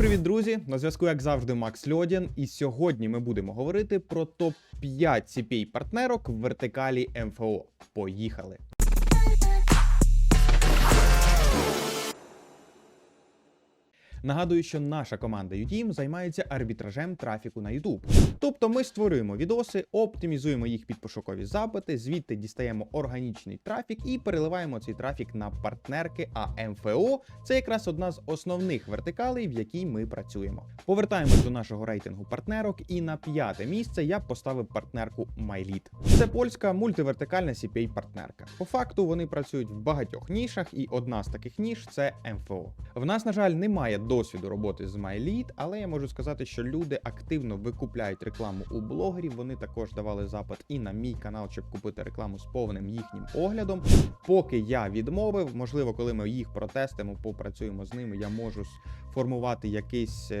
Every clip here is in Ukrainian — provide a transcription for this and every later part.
привіт, друзі! На зв'язку, як завжди, Макс Льодін. І сьогодні ми будемо говорити про топ 5 cpa партнерок в вертикалі МФО. Поїхали! Нагадую, що наша команда UTeam займається арбітражем трафіку на YouTube. Тобто ми створюємо відоси, оптимізуємо їх під пошукові запити, звідти дістаємо органічний трафік і переливаємо цей трафік на партнерки. А МФО це якраз одна з основних вертикалей, в якій ми працюємо. Повертаємось до нашого рейтингу партнерок, і на п'яте місце я поставив партнерку MyLead. Це польська мультивертикальна cpa партнерка. По факту вони працюють в багатьох нішах, і одна з таких ніш це МФО. В нас, на жаль, немає досвіду роботи з MyLead, але я можу сказати, що люди активно викупляють рекламу у блогерів. Вони також давали запит і на мій канал, щоб купити рекламу з повним їхнім оглядом. Поки я відмовив, можливо, коли ми їх протестимо, попрацюємо з ними, я можу сформувати якийсь.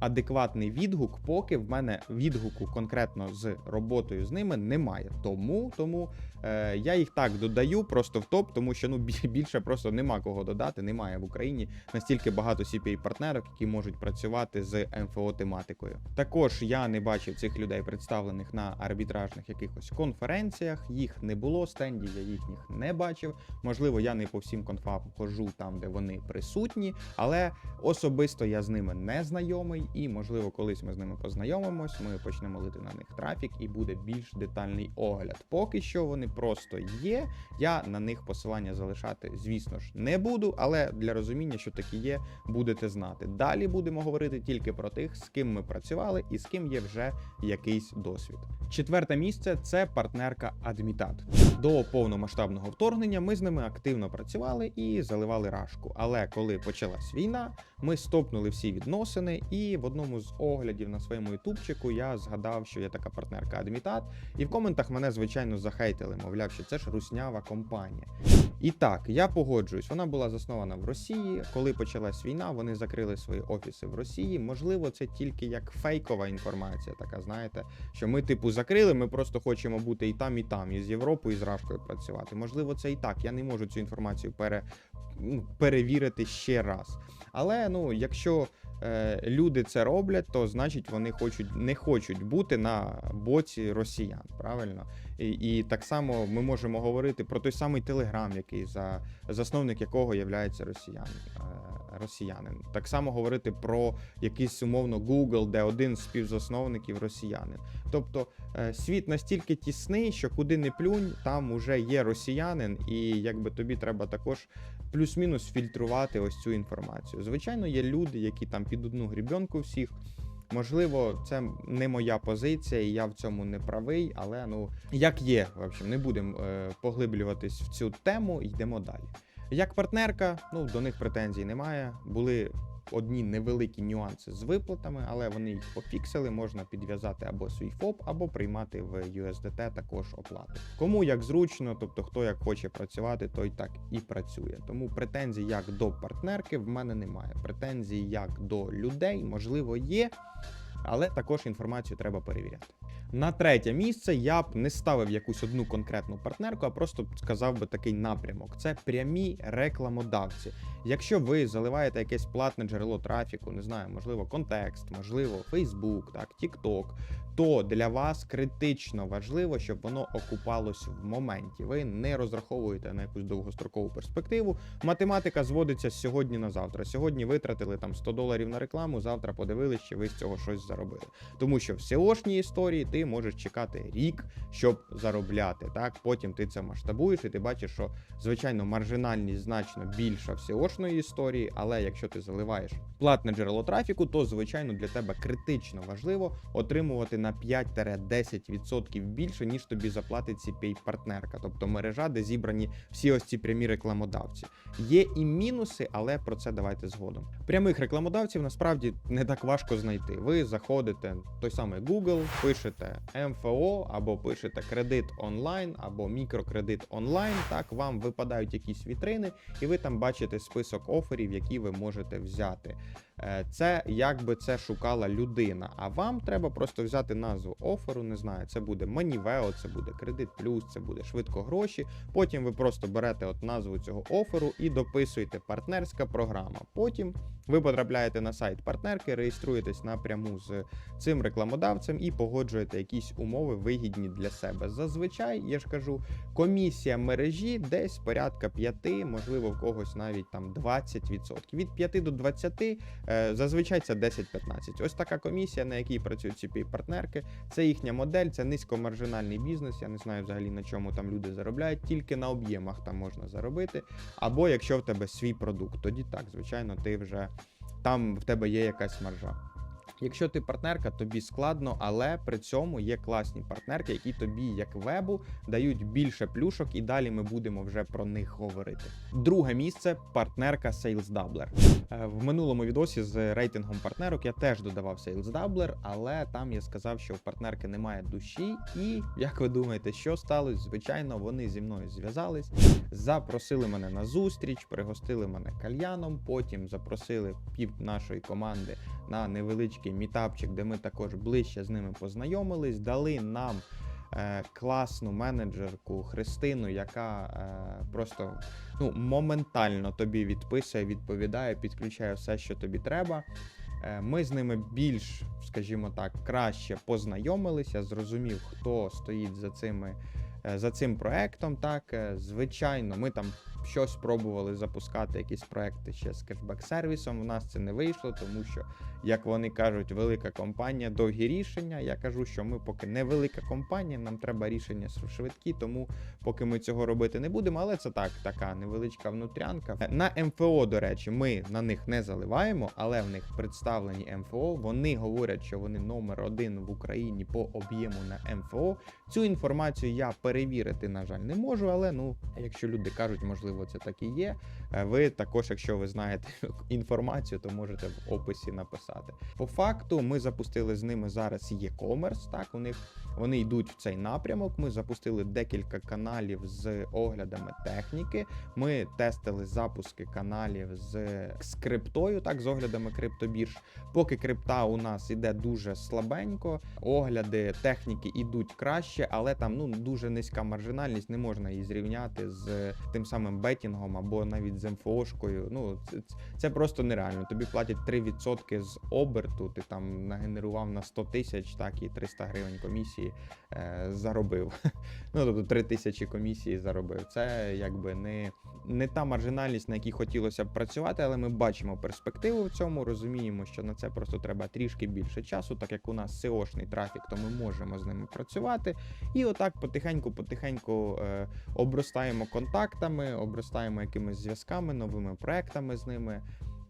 Адекватний відгук, поки в мене відгуку конкретно з роботою з ними немає. Тому тому е, я їх так додаю просто в топ, тому що ну бі- більше просто нема кого додати. Немає в Україні настільки багато cpa партнерок, які можуть працювати з МФО тематикою. Також я не бачив цих людей представлених на арбітражних якихось конференціях. Їх не було, стендів я їхніх не бачив. Можливо, я не по всім конфам хожу там, де вони присутні, але особисто я з ними не знайомий, і можливо, колись ми з ними познайомимось. Ми почнемо лити на них трафік, і буде більш детальний огляд. Поки що вони просто є. Я на них посилання залишати, звісно ж, не буду, але для розуміння, що такі є, будете знати. Далі будемо говорити тільки про тих, з ким ми працювали і з ким є вже якийсь досвід. Четверте місце це партнерка Адмітат. До повномасштабного вторгнення ми з ними активно працювали і заливали рашку. Але коли почалась війна, ми стопнули всі відносини, і в одному з оглядів на своєму ютубчику я згадав, що є така партнерка Адмітат, і в коментах мене звичайно захейтили, мовляв, що це ж руснява компанія. І так, я погоджуюсь, вона була заснована в Росії. Коли почалась війна, вони закрили свої офіси в Росії. Можливо, це тільки як фейкова інформація, така знаєте, що ми, типу, закрили, ми просто хочемо бути і там, і там, і з Європою, і з Рашкою працювати. Можливо, це і так. Я не можу цю інформацію пере, ну, перевірити ще раз. Але ну, якщо е, люди це роблять, то значить вони хочуть не хочуть бути на боці росіян. Правильно? І, і так само ми можемо говорити про той самий Телеграм, який за засновник якого є росіян, е, росіянин. Так само говорити про якийсь умовно Google, де один з співзасновників росіянин. Тобто е, світ настільки тісний, що куди не плюнь, там уже є росіянин, і якби тобі треба також плюс-мінус фільтрувати ось цю інформацію. Звичайно, є люди, які там під одну грібенку всіх. Можливо, це не моя позиція, і я в цьому не правий, але ну як є, в общем, не будемо е, поглиблюватись в цю тему, йдемо далі. Як партнерка, ну до них претензій немає. Були одні невеликі нюанси з виплатами, але вони їх пофіксили. Можна підв'язати або свій ФОП, або приймати в USDT також оплату. Кому як зручно, тобто хто як хоче працювати, той так і працює. Тому претензій як до партнерки в мене немає. Претензій як до людей, можливо, є, але також інформацію треба перевіряти. На третє місце я б не ставив якусь одну конкретну партнерку, а просто сказав би такий напрямок: це прямі рекламодавці. Якщо ви заливаєте якесь платне джерело трафіку, не знаю, можливо, контекст, можливо, Facebook, так, TikTok, то для вас критично важливо, щоб воно окупалось в моменті. Ви не розраховуєте на якусь довгострокову перспективу. Математика зводиться з сьогодні на завтра. Сьогодні витратили там 100 доларів на рекламу, завтра подивились, чи ви з цього щось заробили. Тому що в SEO-шній історії ти можеш чекати рік, щоб заробляти. Так, потім ти це масштабуєш, і ти бачиш, що звичайно маржинальність значно більша в SEO-шної історії, але якщо ти заливаєш платне джерело трафіку, то звичайно для тебе критично важливо отримувати на 5-10% більше, ніж тобі заплатить cpa партнерка, тобто мережа, де зібрані всі ось ці прямі рекламодавці. Є і мінуси, але про це давайте згодом. Прямих рекламодавців насправді не так важко знайти. Ви заходите в той самий Google, пишете МФО або пишете кредит онлайн, або мікрокредит онлайн. Так вам випадають якісь вітрини, і ви там бачите список оферів, які ви можете взяти. Е, Це як би це шукала людина. А вам треба просто взяти назву оферу. Не знаю, це буде Манівео, це буде Кредит Плюс, це буде швидко гроші. Потім ви просто берете от назву цього оферу і дописуєте партнерська програма. Потім ви потрапляєте на сайт партнерки, реєструєтесь напряму з цим рекламодавцем і погоджуєте якісь умови вигідні для себе. Зазвичай, я ж кажу, комісія мережі десь порядка 5, можливо, в когось навіть там 20%. Від 5 до 20, е, зазвичай це 10-15. Ось така комісія, на якій працюють ці партнерки. Це їхня модель, це низькомаржинальний бізнес. Я не знаю взагалі на чому там люди заробляють, тільки на об'ємах там можна заробити. Або якщо в тебе свій продукт, тоді так, звичайно, ти вже там в тебе є якась маржа. Якщо ти партнерка, тобі складно, але при цьому є класні партнерки, які тобі, як вебу, дають більше плюшок, і далі ми будемо вже про них говорити. Друге місце партнерка Sales Doubler. Е, В минулому відосі з рейтингом партнерок я теж додавав Sales Doubler, але там я сказав, що в партнерки немає душі. І як ви думаєте, що сталося? Звичайно, вони зі мною зв'язались, запросили мене на зустріч, пригостили мене кальяном. Потім запросили пів нашої команди на невеличкий мітапчик, де ми також ближче з ними познайомились, дали нам. е, Класну менеджерку Христину, яка е, просто ну, моментально тобі відписує, відповідає, підключає все, що тобі треба. Е, Ми з ними більш, скажімо так, краще познайомилися, зрозумів, хто стоїть за цими. е, За цим проектом, так е, звичайно, ми там щось пробували запускати, якісь проекти ще з кешбек-сервісом. У нас це не вийшло, тому що, як вони кажуть, велика компанія, довгі рішення. Я кажу, що ми поки не велика компанія, нам треба рішення швидкі, тому поки ми цього робити не будемо. Але це так, така невеличка внутрянка. На МФО, до речі, ми на них не заливаємо, але в них представлені МФО. Вони говорять, що вони номер один в Україні по об'єму на МФО. Цю інформацію я перевірити, на жаль, не можу, але ну, якщо люди кажуть, можливо, це так і є. Е, Ви також, якщо ви знаєте інформацію, то можете в описі написати. По факту, ми запустили з ними зараз e-commerce. Так, у них вони йдуть в цей напрямок. Ми запустили декілька каналів з оглядами техніки. Ми тестили запуски каналів з, криптою, так, з оглядами криптобірж. Поки крипта у нас іде дуже слабенько, огляди техніки ідуть краще, але там ну дуже низька маржинальність, не можна її зрівняти з тим самим бетінгом або навіть з МФОшкою. Ну це, це просто нереально. Тобі платять 3% з оберту. Ти там нагенерував на 100 тисяч, так і 300 гривень комісії е, заробив. Ну тобто 3 тисячі комісії заробив. Це якби не, не та маржинальність, на якій хотілося б працювати, але ми бачимо перспективу в цьому, розуміємо, що на це просто треба трішки більше часу, так як у нас SEO-шний трафік, то ми можемо з ними працювати. І отак потихеньку-потихеньку е, обростаємо контактами, обростаємо якимись зв'язками, новими проектами з ними.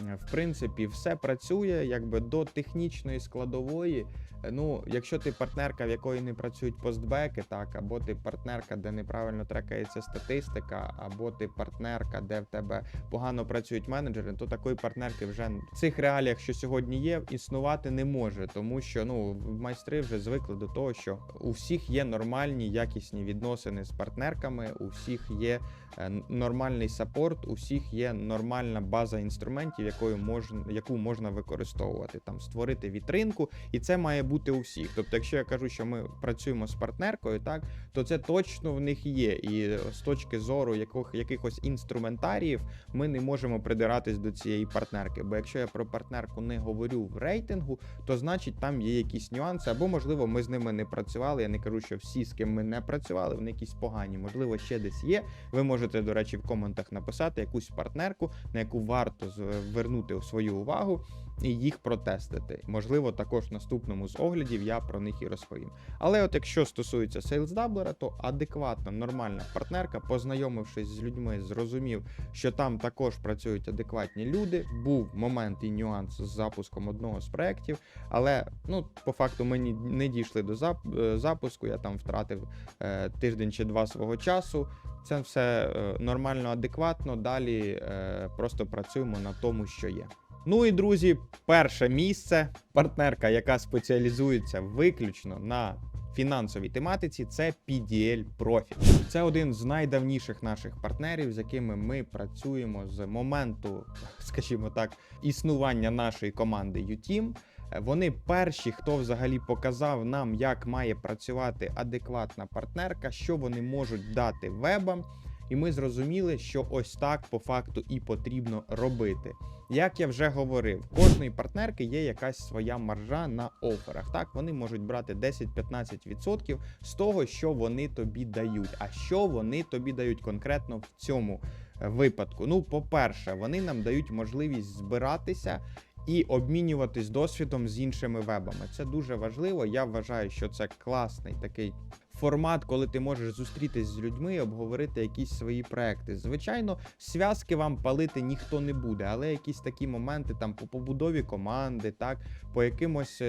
В принципі, все працює якби до технічної складової. Ну, якщо ти партнерка, в якої не працюють постбеки, так, або ти партнерка, де неправильно трекається статистика, або ти партнерка, де в тебе погано працюють менеджери, то такої партнерки вже в цих реаліях, що сьогодні є, існувати не може, тому що ну майстри вже звикли до того, що у всіх є нормальні якісні відносини з партнерками, у всіх є е, нормальний сапорт, у всіх є нормальна база інструментів, якою можна яку можна використовувати, там створити вітринку, і це має бути у всіх. Тобто, якщо я кажу, що ми працюємо з партнеркою, так то це точно в них є. І з точки зору яких, якихось інструментаріїв ми не можемо придиратись до цієї партнерки. Бо якщо я про партнерку не говорю в рейтингу, то значить там є якісь нюанси, або можливо ми з ними не працювали. Я не кажу, що всі, з ким ми не працювали, вони якісь погані. Можливо, ще десь є. Ви можете, до речі, в коментах написати якусь партнерку, на яку варто звернути свою увагу і їх протестити. Можливо, також в наступному з оглядів я про них і розповім. Але от якщо стосується Sales Doubler, то адекватна, нормальна партнерка, познайомившись з людьми, зрозумів, що там також працюють адекватні люди. Був момент і нюанс з запуском одного з проєктів, але ну, по факту ми не дійшли до е, запуску. Я там втратив е, тиждень чи два свого часу. Це все е, нормально, адекватно. Далі е, просто працюємо на тому, що є. Ну і друзі, перше місце партнерка, яка спеціалізується виключно на фінансовій тематиці це PDL Profit. Це один з найдавніших наших партнерів, з якими ми працюємо з моменту, скажімо так, існування нашої команди UTeam. Вони перші, хто взагалі показав нам, як має працювати адекватна партнерка, що вони можуть дати вебам. І ми зрозуміли, що ось так по факту і потрібно робити. Як я вже говорив, кожної партнерки є якась своя маржа на оферах. Так, вони можуть брати 10-15% з того, що вони тобі дають. А що вони тобі дають конкретно в цьому е, випадку? Ну, по-перше, вони нам дають можливість збиратися. І обмінюватись досвідом з іншими вебами. Це дуже важливо. Я вважаю, що це класний такий формат, коли ти можеш зустрітись з людьми обговорити якісь свої проекти. Звичайно, зв'язки вам палити ніхто не буде, але якісь такі моменти там по побудові команди, так по якимось.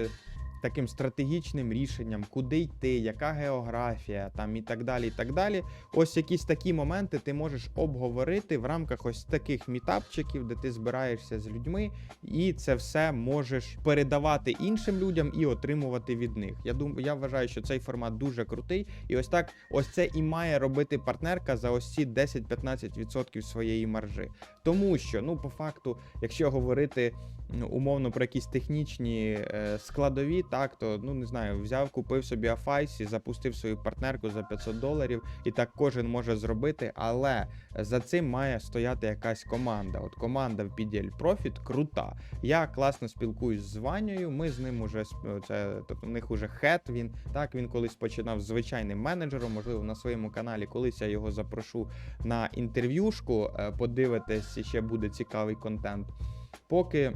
Таким стратегічним рішенням, куди йти, яка географія, там і так далі. і так далі. Ось якісь такі моменти ти можеш обговорити в рамках ось таких мітапчиків, де ти збираєшся з людьми, і це все можеш передавати іншим людям і отримувати від них. Я думаю, я вважаю, що цей формат дуже крутий, і ось так, ось це і має робити партнерка за ось ці 10-15% своєї маржи. Тому що, ну, по факту, якщо говорити умовно про якісь технічні е, складові, так то ну не знаю, взяв, купив собі Афайсі, запустив свою партнерку за 500 доларів, і так кожен може зробити, але за цим має стояти якась команда. От команда в PDL Profit крута. Я класно спілкуюсь з Ванею. Ми з ним уже це тобто, в них уже хет. Він так він колись починав звичайним менеджером. Можливо, на своєму каналі колись я його запрошу на інтерв'юшку. е, Подивитись, ще буде цікавий контент. Поки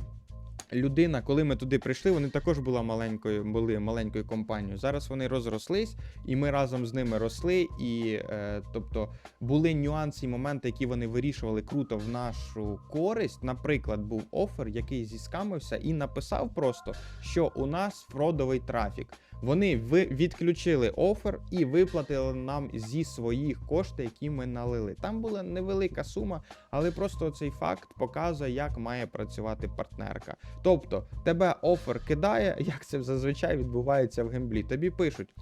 людина, коли ми туди прийшли, вони також була маленькою, були маленькою компанією. Зараз вони розрослись, і ми разом з ними росли. І е, тобто були нюанси і моменти, які вони вирішували круто в нашу користь. Наприклад, був офер, який зіскамився і написав просто, що у нас фродовий трафік. Вони відключили офер і виплатили нам зі своїх коштів, які ми налили. Там була невелика сума, але просто цей факт показує, як має працювати партнерка. Тобто, тебе офер кидає, як це зазвичай відбувається в гемблі. Тобі пишуть: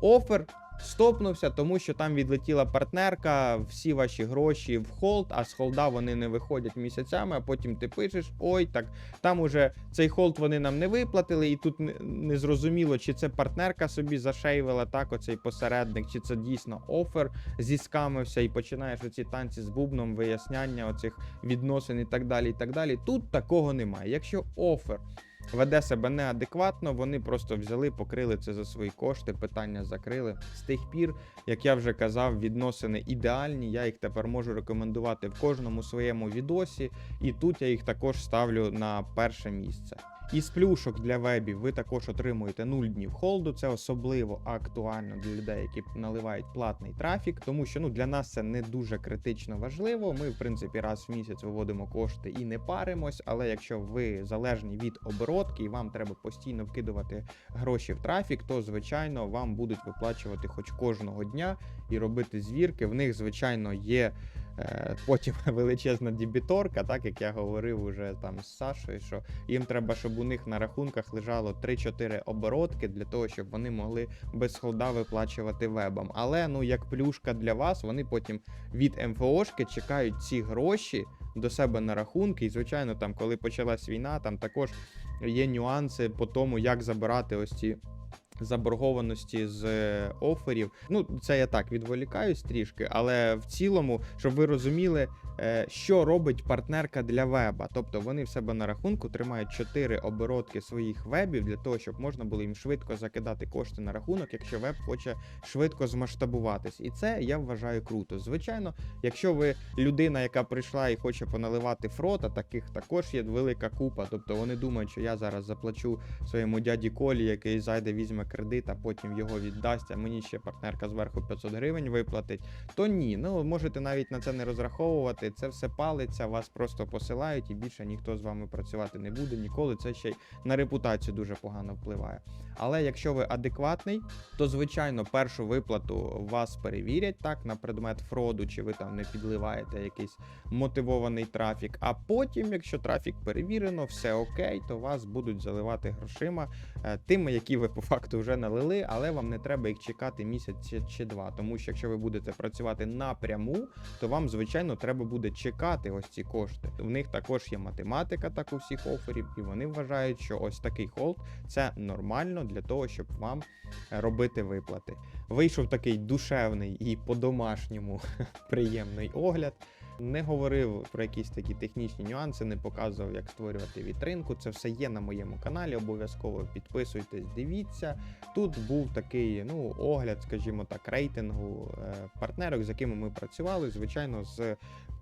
офер стопнувся, тому що там відлетіла партнерка, всі ваші гроші в холд, а з холда вони не виходять місяцями. А потім ти пишеш: ой, так там уже цей холд вони нам не виплатили, і тут не, зрозуміло, чи це партнерка собі зашейвила так, оцей посередник, чи це дійсно офер зіскамився, і починаєш оці танці з бубном, виясняння оцих відносин і так далі. і так далі. Тут такого немає. Якщо офер веде себе неадекватно, вони просто взяли, покрили це за свої кошти, питання закрили. З тих пір, як я вже казав, відносини ідеальні. Я їх тепер можу рекомендувати в кожному своєму відосі, і тут я їх також ставлю на перше місце. Із плюшок для вебів ви також отримуєте 0 днів холду. Це особливо актуально для людей, які наливають платний трафік, тому що ну для нас це не дуже критично важливо. Ми, в принципі, раз в місяць виводимо кошти і не паримось. Але якщо ви залежні від оборотки і вам треба постійно вкидувати гроші в трафік, то звичайно вам будуть виплачувати хоч кожного дня і робити звірки. В них, звичайно, є. Е, Потім величезна дебіторка, так як я говорив уже там з Сашою, що їм треба, щоб у них на рахунках лежало 3-4 оборотки для того, щоб вони могли без холда виплачувати вебам. Але ну як плюшка для вас, вони потім від МФОшки чекають ці гроші до себе на рахунки. І звичайно, там, коли почалась війна, там також є нюанси по тому, як забирати ось ці. Заборгованості з е, оферів. Ну, це я так відволікаюсь трішки, але в цілому, щоб ви розуміли, що робить партнерка для веба. Тобто вони в себе на рахунку тримають 4 оборотки своїх вебів для того, щоб можна було їм швидко закидати кошти на рахунок, якщо веб хоче швидко змасштабуватись. І це я вважаю круто. Звичайно, якщо ви людина, яка прийшла і хоче поналивати фрота, таких також є велика купа. Тобто вони думають, що я зараз заплачу своєму дяді Колі, який зайде, візьме кредит, а потім його віддасть, а мені ще партнерка зверху 500 гривень виплатить. То ні, ну можете навіть на це не розраховувати. Працювати, це все палиться, вас просто посилають і більше ніхто з вами працювати не буде ніколи. Це ще й на репутацію дуже погано впливає. Але якщо ви адекватний, то звичайно першу виплату вас перевірять так на предмет фроду, чи ви там не підливаєте якийсь мотивований трафік. А потім, якщо трафік перевірено, все окей, то вас будуть заливати грошима е, тими, які ви по факту вже налили, але вам не треба їх чекати місяць чи два. Тому що якщо ви будете працювати напряму, то вам звичайно треба буде чекати ось ці кошти. У них також є математика, так у всіх оферів, і вони вважають, що ось такий холд це нормально для того, щоб вам робити виплати. Вийшов такий душевний і по-домашньому приємний огляд. Не говорив про якісь такі технічні нюанси, не показував, як створювати вітринку. Це все є на моєму каналі. Обов'язково підписуйтесь, дивіться. Тут був такий ну, огляд, скажімо так, рейтингу е, партнерок, з якими ми працювали. Звичайно, з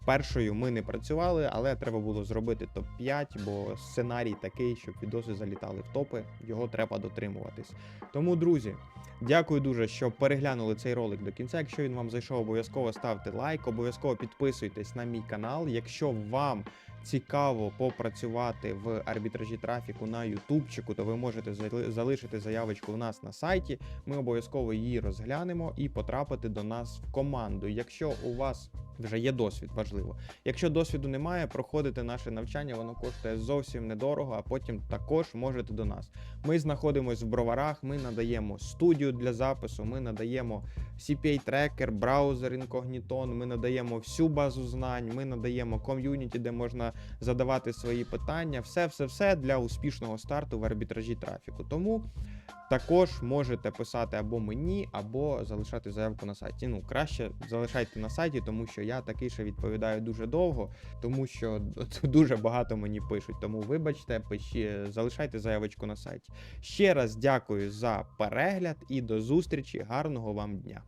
першою ми не працювали, але треба було зробити топ-5, бо сценарій такий, щоб відоси залітали в топи. Його треба дотримуватись. Тому, друзі. Дякую дуже, що переглянули цей ролик до кінця. Якщо він вам зайшов, обов'язково ставте лайк, обов'язково підписуйтесь на мій канал. Якщо вам цікаво попрацювати в арбітражі трафіку на ютубчику, то ви можете зали- залишити заявочку у нас на сайті. Ми обов'язково її розглянемо і потрапити до нас в команду. Якщо у вас вже є досвід, важливо. Якщо досвіду немає, проходите наше навчання, воно коштує зовсім недорого, а потім також можете до нас. Ми знаходимося в броварах, ми надаємо студію для запису, ми надаємо CPA трекер, браузер інкогнітон, ми надаємо всю базу знань, ми надаємо ком'юніті, де можна задавати свої питання. Все, все, все для успішного старту в арбітражі трафіку. Тому також можете писати або мені, або залишати заявку на сайті. Ну, краще залишайте на сайті, тому що я такий ще відповідаю дуже довго, тому що дуже багато мені пишуть. Тому вибачте, пиші, залишайте заявочку на сайті. Ще раз дякую за перегляд і до зустрічі. Гарного вам дня!